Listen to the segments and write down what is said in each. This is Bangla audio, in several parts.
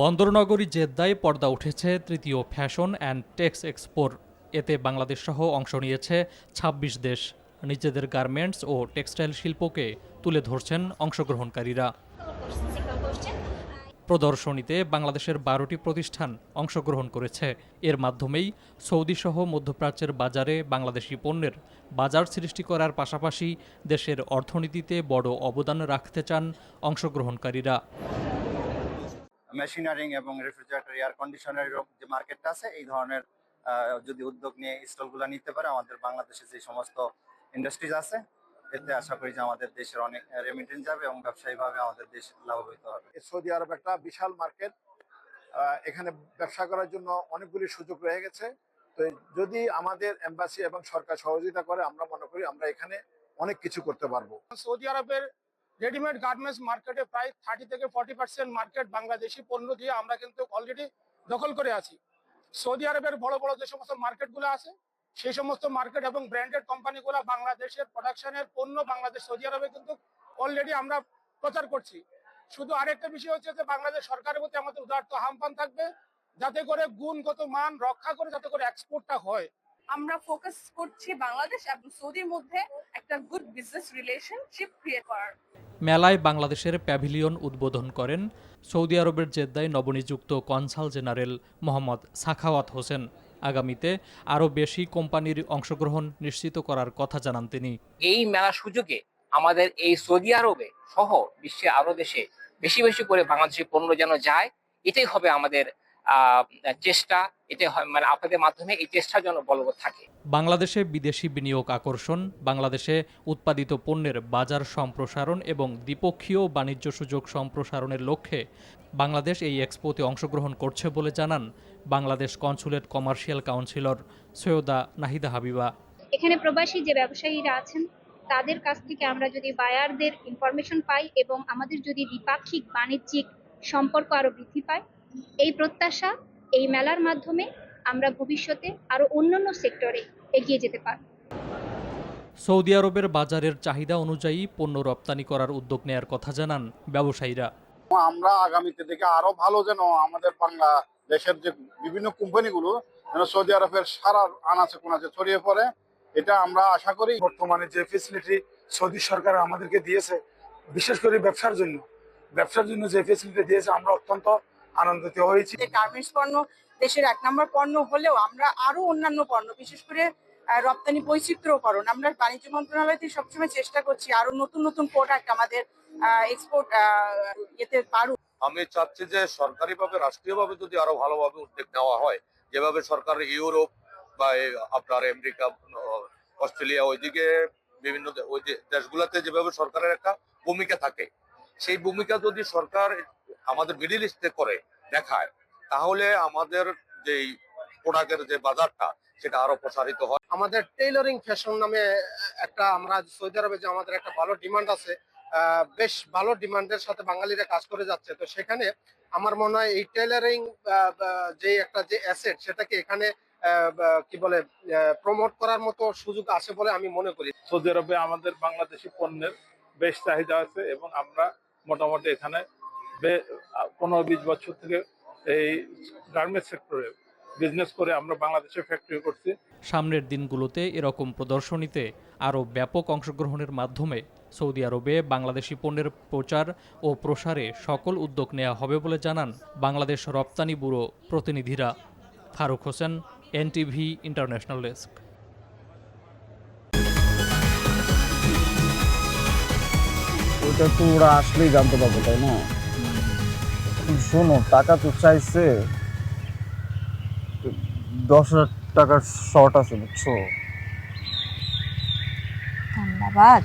বন্দরনগরী জেদ্দায় পর্দা উঠেছে তৃতীয় ফ্যাশন অ্যান্ড টেক্স এক্সপোর। এতে বাংলাদেশ সহ অংশ নিয়েছে ২৬ দেশ। নিজেদের গার্মেন্টস ও টেক্সটাইল শিল্পকে তুলে ধরছেন অংশগ্রহণকারীরা। প্রদর্শনীতে বাংলাদেশের বারোটি প্রতিষ্ঠান অংশগ্রহণ করেছে। এর মাধ্যমেই সৌদিসহ মধ্যপ্রাচ্যের বাজারে বাংলাদেশি পণ্যের বাজার সৃষ্টি করার পাশাপাশি দেশের অর্থনীতিতে বড় অবদান রাখতে চান অংশগ্রহণকারীরা। মেশিনারিং এবং রেফ্রিজারেটর, এয়ার কন্ডিশনারের যে মার্কেটটা আছে, এই ধরনের যদি উদ্যোগ নিয়ে স্টলগুলো নিতে পারে, আমাদের বাংলাদেশে যে সমস্ত ইন্ডাস্ট্রিজ আছে এতে আশা করি যে আমাদের দেশের অনেক রেমিটেন্স যাবে এবং ব্যবসায়ীভাবে আমাদের দেশ লাভবিত হবে। সৌদি আরব একটা বিশাল মার্কেট এখানে ব্যবসা করার জন্য অনেকগুলি সুযোগ রয়ে গেছে। তো যদি আমাদের এম্বাসি এবং সরকার সহযোগিতা করে আমরা মনে করি আমরা এখানে অনেক কিছু করতে পারব। সৌদি আরবের রেডিমেড গার্মেন্টস মার্কেটে প্রায় থার্টি থেকে ফর্টি পার্সেন্ট মার্কেট বাংলাদেশি পণ্য দিয়ে আমরা কিন্তু অলরেডি দখল করে আছি। সৌদি আরবের বড় বড় যে সমস্ত মার্কেটগুলো আছে সেই সমস্ত মার্কেট এবং ব্র্যান্ডেড কোম্পানিগুলো বাংলাদেশের প্রোডাকশনের পণ্য বাংলাদেশ সৌদি আরবে কিন্তু অলরেডি আমরা প্রচার করছি। শুধু আরেকটা বিষয় হচ্ছে যে বাংলাদেশ সরকারের প্রতি আমাদের উদার্ত আহ্বান থাকবে যাতে করে গুণগত মান রক্ষা করে যাতে করে এক্সপোর্টটা হয়। আমরা ফোকাস করছি বাংলাদেশ এবং সৌদির মধ্যে একটা গুড বিজনেস রিলেশনশিপ ক্রিয়েট করার। মেলায় বাংলাদেশের প্যাভিলিয়ন উদ্বোধন করেন সৌদি আরবের জেদ্দায় নবনিযুক্ত কনসাল জেনারেল মোহাম্মদ সাখাওয়াত হোসেন। আগামীতে আরও বেশি কোম্পানির অংশগ্রহণ নিশ্চিত করার কথা জানান তিনি। এই মেলার সুযোগে আমাদের এই সৌদি আরবে সহ বিশ্বে আরও দেশে বেশি বেশি করে বাংলাদেশি পণ্য যেন যায় এটাই হবে আমাদের চেষ্টা এটাই হয় মানে আপনাদের মাধ্যমে এই চেষ্টা যেন বলবৎ থাকে। বাংলাদেশে বিদেশি বিনিয়োগ আকর্ষণ বাংলাদেশে উৎপাদিত পণ্যের বাজার সম্প্রসারণ এবং দ্বিপক্ষীয় বাণিজ্য সুযোগ সম্প্রসারণের লক্ষ্যে বাংলাদেশ এই এক্সপোতে অংশগ্রহণ করছে বলে জানান Bangladesh consulate commercial counsellor Syeda Nahida Habiba. এখানে প্রবাসী যে ব্যবসায়ীরা আছেন তাদের কাছ থেকে আমরা যদি বায়ারদের ইনফরমেশন পাই এবং আমাদের যদি দ্বিপাক্ষিক বাণিজ্যিক সম্পর্ক আরও বৃদ্ধি পায় এই প্রত্যাশা এই মেলার মাধ্যমে আমরা ভবিষ্যতে আরও অন্যান্য সেক্টরে এগিয়ে যেতে পারব। সৌদি আরবের বাজারের চাহিদা অনুযায়ী পণ্য রপ্তানি করার উদ্যোগ নেয়ার কথা জানান ব্যবসায়ীরা। আমরা আগামীতে থেকে আরও ভালো যেন আমাদের বাংলা দেশের যে বিভিন্ন কোম্পানিগুলো যেন সৌদি আরবের সারা আনাচে কোনাচে ছড়িয়ে পড়ে এটা আমরা আশা করি। বর্তমানে যে ফেসিলিটি সৌদি সরকার আমাদেরকে দিয়েছে বিশেষ করে ব্যবসার জন্য ব্যবসার জন্য যে ফেসিলিটি দিয়েছে আমরা অত্যন্ত আনন্দিত হয়েছি। গার্মেন্টস পণ্য দেশের এক নম্বর পণ্য হলেও আমরা আরও অন্যান্য পণ্য বিশেষ করে আহ, রপ্তানি বৈচিত্র্যকরণ আমরা বাণিজ্য মন্ত্রণালয় থেকে সবসময় চেষ্টা করছি আরও নতুন নতুন প্রোডাক্ট আমাদের এক্সপোর্ট যেতে পারুক। আমি চাচ্ছি যে সরকারিভাবে, রাষ্ট্রীয়ভাবে যদি আরও ভালোভাবে উদ্যোগ নেওয়া হয়, যেভাবে সরকার ইউরোপ বা আপনার আমেরিকা, অস্ট্রেলিয়া, ওইদিকে বিভিন্ন ওই দেশগুলোতে যেভাবে সরকারের একটা ভূমিকা থাকে, সেই ভূমিকা যদি সরকার আমাদের মিডিল ইস্টে করে, দেখায়, তাহলে আমাদের যেই প্রোডাক্টের যে বাজারটা, সেটা আরও প্রসারিত হয়। আমাদের টেইলরিং ফ্যাশন নামে একটা আমরা সৌদি আরবে যে আমাদের একটা ভালো ডিমান্ড আছে বেশ ভালো ডিমান্ডের সাথে বাঙালিরা কাজ করে যাচ্ছে। তো সেখানে আমার মনে হয় এই টেলারিং যে একটা যে অ্যাসেট সেটাকে এখানে কি বলে প্রমোট করার মতো সুযোগ আছে বলে আমি মনে করি। সৌদি আরবে আমাদের বাংলাদেশি পণ্যের বেশ চাহিদা আছে এবং আমরা মোটামুটি এখানে বে- পনেরো বিশ বছর থেকে এই গার্মেন্টস সেক্টরে বিজনেস করে আমরা বাংলাদেশে ফ্যাক্টরি করছি। সামনের দিনগুলোতে এরকম প্রদর্শনীতে আরও ব্যাপক অংশগ্রহণের মাধ্যমে সৌদি আরবে বাংলাদেশি পণ্যের প্রচার ও প্রসারে সকল উদ্যোগ নেওয়া হবে বলে জানান বাংলাদেশ রপ্তানি ব্যুরো প্রতিনিধিরা। Faruk Hossain NTV international desk. ওটা তো ওরা আসলেই জানতে পারব তাই না? শোনো টাকা তো চাইছে। দশ হাজার টাকার শর্ট আছে বুঝছ? ধন্যবাদ।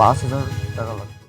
পাঁচ হাজার টাকা লাগবে